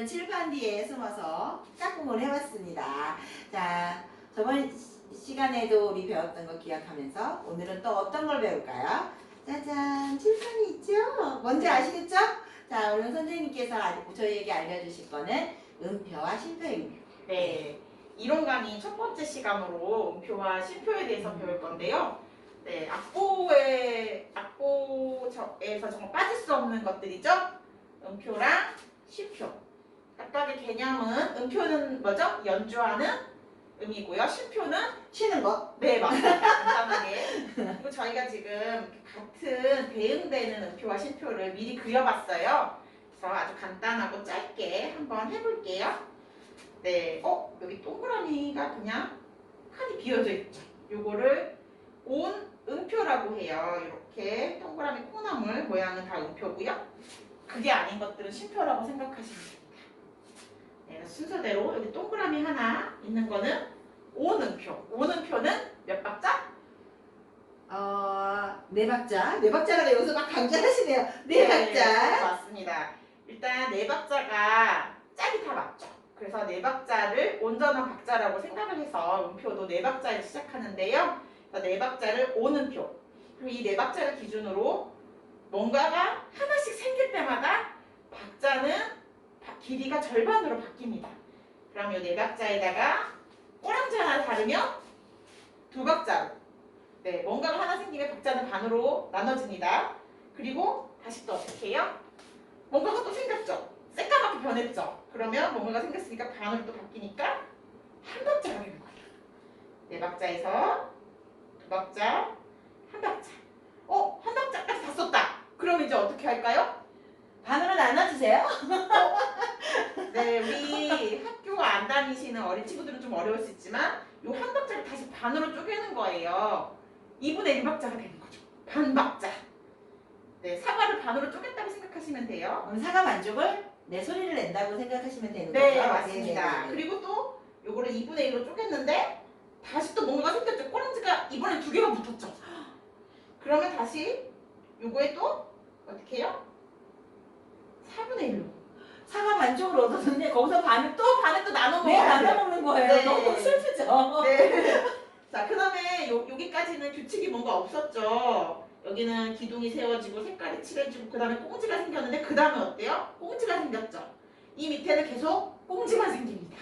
오늘은 칠판 뒤에 숨어서 짝꿍을 해봤습니다. 자, 저번 시- 시간에도 우리 배웠던 거 기억하면서 오늘은 또 어떤 걸 배울까요? 짜잔, 칠판이 있죠? 뭔지 아시겠죠? 자, 오늘 선생님께서 알- 저희에게 알려주실 거는 음표와 쉼표입니다. 네, 이론 강의 첫 번째 시간으로 음표와 쉼표에 대해서 배울 건데요. 네, 악보에 악보에서 정말 빠질 수 없는 것들이죠. 음표랑 쉼표. 각각의 개념은 음표는 뭐죠? 연주하는 음이고요. 쉼표는 쉬는 거? 네, 맞습니다. 간단하게. 그리고 저희가 지금 같은 대응되는 음표와 쉼표를 미리 그려봤어요. 그래서 아주 간단하고 짧게 한번 해볼게요. 네, 어, 여기 동그라미가 그냥 칸이 비어져 있죠. 요거를 온 음표라고 해요. 이렇게 동그라미 콩나물 모양은 다 음표고요. 그게 아닌 것들은 쉼표라고 생각하시면 됩니 다. 네, 순서대로 여기 동그라미 하나 있는 거는. 온 음표는 몇 박자? 어, 네 박자. 네 박자라고 여기서 막 강조하시네요. 네 네, 박자. 맞습니다. 일단 네 박자가 짝이 다 맞죠. 그래서 네 박자를 온전한 박자라고 생각을 해서 음표도 네 박자를 시작하는데요. 네 박자를 오는표. 그리고 이네 박자를 기준으로 뭔가가 하나씩 생길 때마다 박자는 바- 길이가 절반으로 바뀝니다. 그럼 이 네 박자에다가 꼬랑지 하나 다르면 두 박자로. 네, 뭔가가 하나 생기면 박자는 반으로 나눠집니다. 그리고 다시 또 어떻게 해요? 뭔가가 또 생겼죠. 새까맣게 변했죠. 그러면 뭔가가 생겼으니까 반으로 또 바뀌니까 한 박자가 되는 거예요. 네 박자에서 두 박자, 한 박자. 어, 한 박자까지 다 썼다. 그럼 이제 어떻게 할까요? 반으로 나눠주세요. 네, 우리 학교 안 다니시는 어린 친구들은 좀 어려울 수 있지만 요 한 박자를 다시 반으로 쪼개는 거예요. 2분의 1박자가 되는 거죠. 반 박자. 네, 사과를 반으로 쪼갰다고 생각하시면 돼요. 그럼 사과 반죽을 내 소리를 낸다고 생각하시면 되는 네, 거죠? 맞습니다. 네 네 네. 그리고 또 요거를 2분의 1로 쪼갰는데 다시 또 뭔가가 생겼죠. 꼬랑지가 이번에 두 개가 붙었죠. 그러면 다시 요거에 또 어떻게 해요? 4분의 1로. 사과 반죽을 얻었는데 거기서 반을 또또 반을 또 나눠 네, 먹어야 돼요. 나눠 먹는 거예요. 네. 너무 슬프죠? 네. 자, 그 다음에 요, 여기까지는 규칙이 뭔가 없었죠. 여기는 기둥이 세워지고 색깔이 칠해지고 그 다음에 꽁지가 생겼는데 그 다음에 어때요? 꽁지가 생겼죠. 이 밑에는 계속 꽁지만 생깁니다.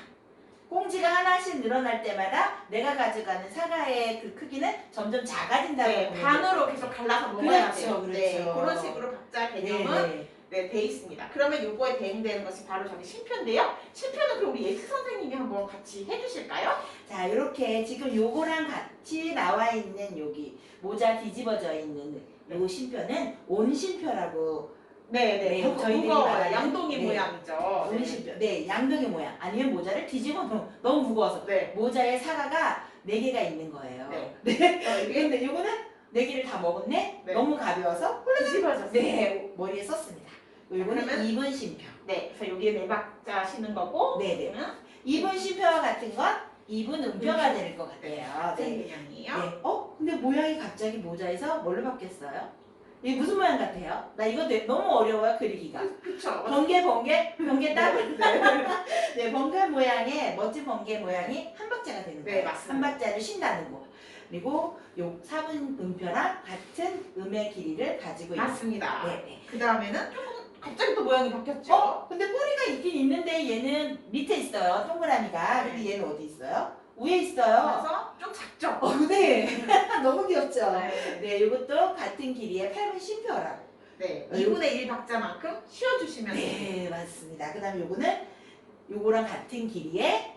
꽁지가 하나씩 늘어날 때마다 내가 가져가는 사과의 그 크기는 점점 작아진다고 네, 반으로 계속 갈라서 먹어야 그렇죠, 돼요. 네, 그렇죠. 그런 식으로 네, 개념은 네. 네, 돼 있습니다. 그러면 요거에 대응되는 것이 바로 저기 쉼표인데요. 쉼표는 그럼 우리 예스 선생님이 한번 같이 해주실까요? 자, 이렇게 지금 요거랑 같이 나와 있는 여기 모자 뒤집어져 있는 요 쉼표는 온 쉼표라고 네, 네. 네, 무- 저희들이. 말하는- 양동이 네. 모양이죠. 온 네. 네, 양동이 모양. 아니면 모자를 뒤집어 놓으면 너무 무거워서 네. 모자에 사과가 네 개가 있는 거예요. 네. 어, 근데 요거는 네 개를 다 먹었네. 네. 너무 가벼워서 뒤집어졌어요. 네 머리에 썼습니다. 요거는 그러면- 2분 쉼표. 네, 그래서 여기에 네 박자 쉬는 거고, 네네. 그러면 2분 쉼표와 같은 건 2분 음표가 될 것 같아요. 네. 네. 개념이에요. 네. 어? 근데 모양이 갑자기 모자에서 뭘로 바뀌었어요? 이게 무슨 모양 같아요? 나 이거 되- 너무 어려워요 그리기가. 그쵸. 번개 번개 번개 따블. 네, 네 번개 모양의 멋진 번개 모양이 한 박자가 되는 네, 거예요. 맞습니다. 한 박자를 쉰다는 거. 그리고 요 4분 음표랑 같은 음의 길이를 가지고 있는. 맞습니다. 네, 네. 그 다음에는 조금 갑자기 또 모양이 바뀌었죠. 어? 근데 뿌리가 있긴 있는데 얘는 밑에 있어요. 동그라미가. 네. 근데 얘는 어디 있어요? 위에 있어요. 그래서 좀 작죠. 어, 네. 너무 귀엽죠? 네. 네, 이것도 같은 길이의 8분 쉼표라고. 네. 어, 2분의 1 박자만큼 쉬어주시면 돼요. 네, 맞습니다. 그 다음에 요거는 요거랑 같은 길이의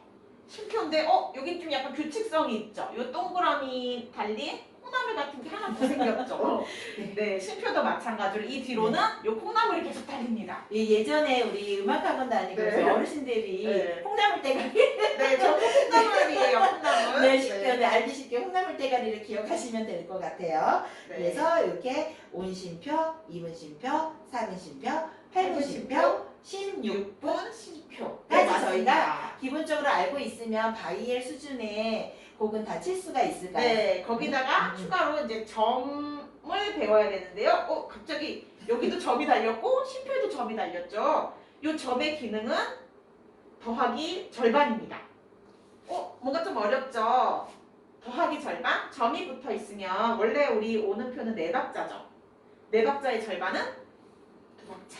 쉼표인데, 어, 여긴 좀 약간 규칙성이 있죠. 요 동그라미 달린 콩나물 같은 게 하나 더 생겼죠. 네, 쉼표도 마찬가지로 이 뒤로는 요 콩나물이 계속 달립니다. 이 예전에 우리 음악학원 다니고 네. 어르신들이 네. 콩나물 대가리 네, 저 콩나물이에요, 콩나물. 네, 쉽게 네. 알기 쉽게 콩나물 대가리를 기억하시면 될 것 같아요. 네. 그래서 이렇게 온 쉼표, 2분 쉼표, 4분 쉼표, 8분 쉼표, 16분 6분 쉼표. 까지 저희가 기본적으로 알고 있으면 바이엘 수준의 곡은 다 칠 수가 있을까요? 네, 거기다가 음. 추가로 이제 점을 배워야 되는데요. 어, 갑자기 여기도 점이 달렸고 쉼표에도 점이 달렸죠. 이 점의 기능은 더하기 절반입니다. 어, 뭔가 좀 어렵죠? 더하기 절반? 점이 붙어 있으면 원래 우리 오는 표는 네 박자죠. 네 박자의 절반은 두 박자.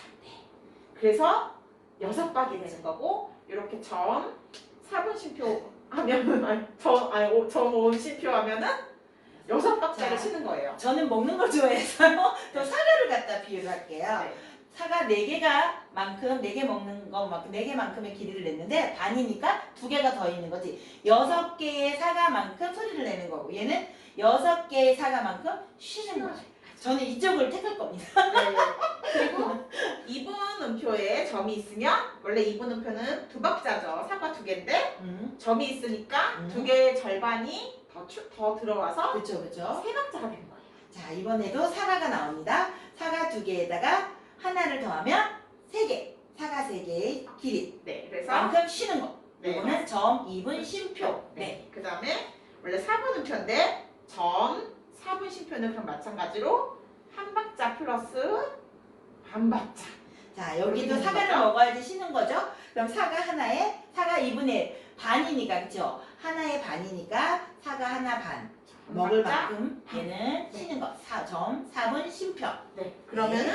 그래서 여섯 박이 되는 거고 이렇게 점 4분 쉼표 하면 아니 점 아니 오- 점 5분 쉼표 하면은 여섯 박자를 자. 치는 거예요. 저는 먹는 걸 좋아해서요. 또 사과를 갖다 비유를 할게요. 네. 사과 4개가 만큼 4개 먹는 것만큼 4개만큼의 길이를 냈는데 반이니까 2개가 더 있는 거지. 6개의 사과만큼 소리를 내는 거고 얘는 6개의 사과만큼 쉬는 거죠. 저는 이쪽을 택할 겁니다. 네. 그리고 이분 음표에 점이 있으면 원래 이분 음표는 두 박자죠. 사과 두 개인데 음. 점이 있으니까 음. 두 개의 절반이 더, 추, 더 들어와서 그렇죠. 그렇죠. 세 박자가 되는 거예요. 자, 이번에도 사과가 나옵니다. 사과 두 개에다가 하나를 더하면 세 개. 사과 세 개의 길이. 네, 그래서 만큼 쉬는 거. 네. 이거는 점, 2분, 쉼표. 네. 네. 그 다음에 원래 4분 음표인데 점 4분 쉼표는 그럼 마찬가지로 한 박자 플러스 반 박자. 자, 여기도 사과를? 먹어야지 쉬는 거죠? 그럼 사과 하나에 사과 2분의 반이니까 그렇죠? 하나의 반이니까 사과 하나 반. 한 먹을 박자. 만큼 얘는 쉬는 거. 4점, 4분 쉼표. 네. 그러면은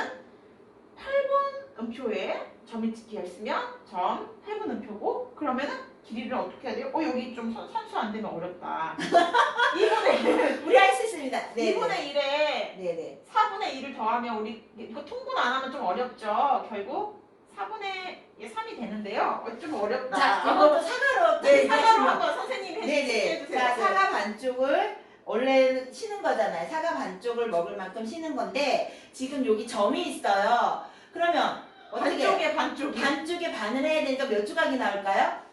8분 음표에 점이 찍혀 있으면 점 8분 음표고 그러면은 길이를 어떻게 해야 돼요? 어 여기 좀 선, 선수 안 되면 어렵다. 2분의 우리 할 수 있습니다. 네. 2분의 1에 네, 네. 4분의 1을 더하면 우리 이거 통분 안 하면 좀 어렵죠. 결국 4분의 3이 되는데요. 어, 좀 어렵다. 자, 이것도 사과로 네, 네, 사과로 한번 선생님이 해- 네네. 해주세요. 자, 네. 사과 반쪽을 원래 쉬는 거잖아요. 사과 반쪽을 먹을 만큼 쉬는 건데 지금 여기 점이 있어요. 그러면 어떻게 반쪽에 반쪽이 반쪽에 반을 해야 되니까 몇 조각이 나올까요?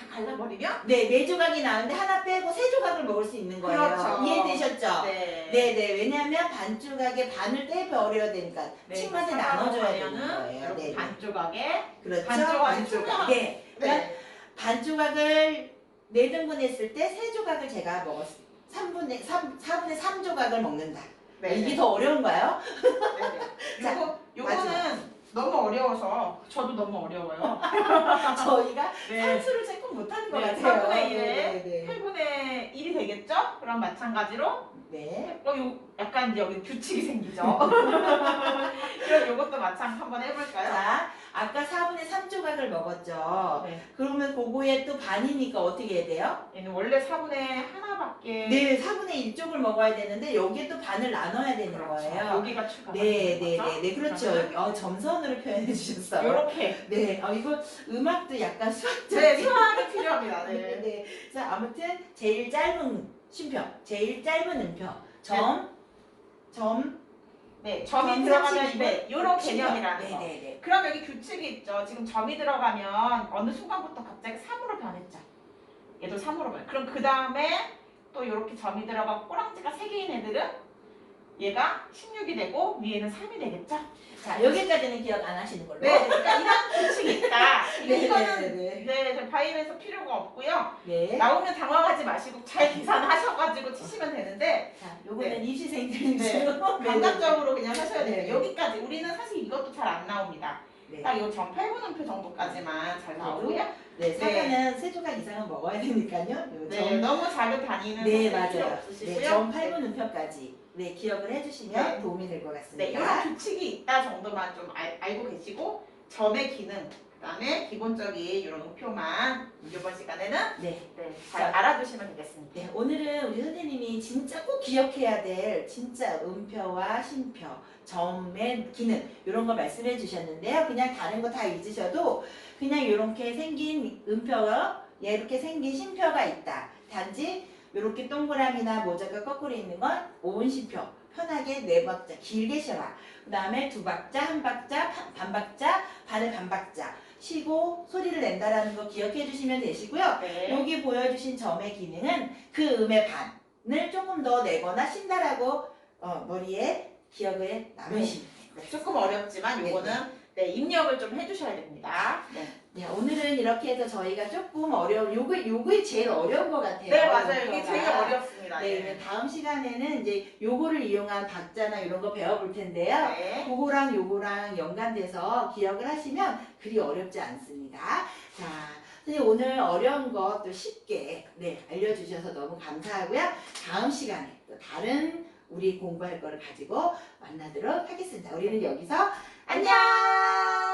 다 갈라버리면 네, 네 조각이 나오는데 하나 빼고 세 조각을 먹을 수 있는 거예요. 그렇죠. 이해되셨죠? 네. 네, 네. 왜냐하면 반 조각에 반을 떼버려야 되니까 네, 사과로 나눠줘야 되는 거예요. 네, 네. 반 조각에 그렇죠. 반 조각이 반조각. 투명한- 네. 그러니까 네. 반 조각을 네 등분했을 때 세 조각을 제가 먹었어요. 3분의 3, 4분의 3 조각을 먹는다. 네. 이게 더 어려운가요? 네. 자, 요거 요거는 너무 어려워서 저도 너무 어려워요. 저희가 네. 산수를 조금 못하는 것 네, 같아요. 4분의 1에 네, 네, 8분의 1이 되겠죠? 그럼 마찬가지로 네. 어, 요 약간 여기 규칙이 생기죠. 그럼 요것도 마찬 한번 해볼까요? 자, 아까 4분의 3 조각을 먹었죠. 네. 그러면 그거에 또 반이니까 어떻게 해야 돼요? 얘는 원래 4분의 하나밖에 네, 4분의 1쪽을 먹어야 되는데 여기에 또 반을 나눠야 되는 그렇죠. 거예요. 여기가 추가. 네, 네, 네, 네, 그렇죠. 어, 점선으로 표현해 주셨어요. 이렇게. 네, 어, 이거 음악도 약간 수학적. 네, 수학이 필요합니다. 네, 네. 네. 자, 아무튼 제일 짧은 쉼표, 제일 짧은 음표, 점, 점, 네, 점이 점 들어가면 32분, 네, 이런. 개념이라는 네, 거. 네, 네. 그럼 여기 규칙이 있죠. 지금 점이 들어가면 어느 순간부터 갑자기 3으로 변했죠. 얘도 3으로 변. 그럼 그 다음에 또 이렇게 점이 들어가고 꼬랑지가 3개인 애들은 얘가 16이 되고 위에는 3이 되겠죠. 자, 여기까지는 기억 안 하시는 걸로. 네, 그러니까 이런 규칙이 있다. 네, 이거는 네, 네. 네, 저 바이브에서 필요가 없고요. 네. 나오면 당황하지 마시고 잘 계산하셔가지고 치시면 되는데 자, 요거는 입시생들 네. 감각적으로 그냥 하셔야 돼요. 네. 여기까지 우리는 사실 이것도 잘 안 나옵니다. 네. 딱 이거 점 8분음표 정도까지만 잘 나오고요. 네, 사과는 세 조각 이상은 먹어야 되니까요. 요 네, 점, 너무 작은 단위는 네, 맞아요. 네, 점 8분 음표까지. 네, 기억을 해주시면 네. 도움이 될것 네, 같습니다. 이런 규칙이 있다 정도만 좀 알, 알고 계시고 점의 기능, 그다음에 기본적인 이런 음표만 이번 시간에는 네. 네, 잘 알아두시면 되겠습니다. 네, 오늘은 우리 선생님이 진짜 꼭 기억해야 될 진짜 음표와 쉼표, 점의 기능 이런 거 말씀해 주셨는데요. 그냥 다른 거 다 잊으셔도 그냥 이렇게 생긴 음표가 이렇게 생긴 쉼표가 있다. 단지 이렇게 동그라미나 모자가 거꾸로 있는 건 오은 쉼표. 편하게 네 박자 길게 쉬어라. 그 다음에 두 박자, 한 박자, 반- 반 박자, 반을 반 박자 쉬고 소리를 낸다라는 거 기억해 주시면 되시고요. 네. 여기 보여주신 점의 기능은 그 음의 반을 조금 더 내거나 쉰다라고 어, 머리에 기억을 남으시면 돼요. 조금 어렵지만 네, 요거는 네, 입력을 좀 해주셔야 됩니다. 네, 네, 오늘은 이렇게 해서 저희가 조금 어려운 요거 요게 제일 어려운 것 같아요. 네 맞아요. 이게 목표가. 되게 어렵습니다. 네, 이제 다음 시간에는 이제 요거를 이용한 박자나 이런 거 배워볼 텐데요. 네. 그거랑 요거랑 연관돼서 기억을 하시면 그리 어렵지 않습니다. 자, 선생님 오늘 어려운 거또 쉽게 네, 알려주셔서 너무 감사하고요. 다음 시간에 또 다른 우리 공부할 거를 가지고 만나도록 하겠습니다. 우리는 여기서 안녕!